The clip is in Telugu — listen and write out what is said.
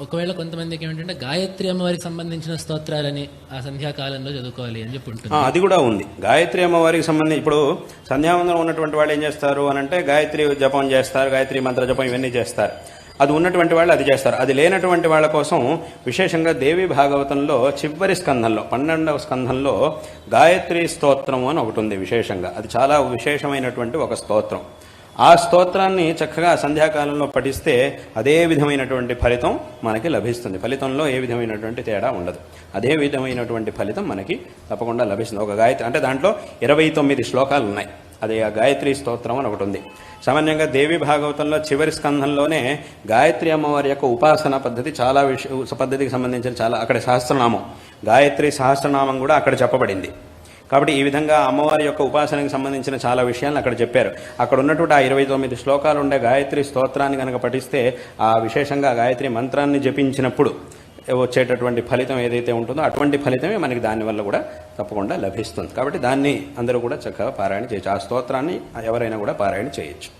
ఒకవేళ కొంతమందికి ఏమిటంటే గాయత్రి అమ్మవారికి సంబంధించిన స్తోత్రాలని ఆ సంధ్యాకాలంలో చదువుకోవాలి అని చెప్పి ఉంటుంది అది కూడా ఉంది. గాయత్రి అమ్మవారికి సంబంధించి ఇప్పుడు సంధ్యావందనం ఉన్నటువంటి వాళ్ళు ఏం చేస్తారు అని అంటే గాయత్రి జపం చేస్తారు గాయత్రి మంత్ర జపం ఇవన్నీ చేస్తారు. అది ఉన్నటువంటి వాళ్ళు అది చేస్తారు. అది లేనటువంటి వాళ్ళ కోసం విశేషంగా దేవి భాగవతంలో చివరి స్కంధంలో పన్నెండవ స్కంధంలో గాయత్రి స్తోత్రం అని ఒకటి ఉంది విశేషంగా. అది చాలా విశేషమైనటువంటి ఒక స్తోత్రం. ఆ స్తోత్రాన్ని చక్కగా సంధ్యాకాలంలో పఠిస్తే అదే విధమైనటువంటి ఫలితం మనకి లభిస్తుంది. ఫలితంలో ఏ విధమైనటువంటి తేడా ఉండదు. అదే విధమైనటువంటి ఫలితం మనకి తప్పకుండా లభిస్తుంది. ఒక గాయత్రి అంటే దాంట్లో ఇరవై తొమ్మిది శ్లోకాలు ఉన్నాయి. అది ఆ గాయత్రి స్తోత్రం అని ఒకటి ఉంది. సామాన్యంగా దేవి భాగవతంలో చివరి స్కంధంలోనే గాయత్రి అమ్మవారి యొక్క ఉపాసన పద్ధతి చాలా విష పద్ధతికి సంబంధించిన చాలా అక్కడ సహస్రనామం. గాయత్రి సహస్రనామం కూడా అక్కడ చెప్పబడింది. కాబట్టి ఈ విధంగా అమ్మవారి యొక్క ఉపాసనకు సంబంధించిన చాలా విషయాలను అక్కడ చెప్పారు. అక్కడ ఉన్నటువంటి ఆ ఇరవై తొమ్మిది శ్లోకాలు ఉండే గాయత్రి స్తోత్రాన్ని కనుక పఠిస్తే ఆ విశేషంగా గాయత్రి మంత్రాన్ని జపించినప్పుడు వచ్చేటటువంటి ఫలితం ఏదైతే ఉంటుందో అటువంటి ఫలితమే మనకి దానివల్ల కూడా తప్పకుండా లభిస్తుంది. కాబట్టి దాన్ని అందరూ కూడా చక్కగా పారాయణ చేయొచ్చు. ఆ స్తోత్రాన్ని ఎవరైనా కూడా పారాయణ చేయొచ్చు.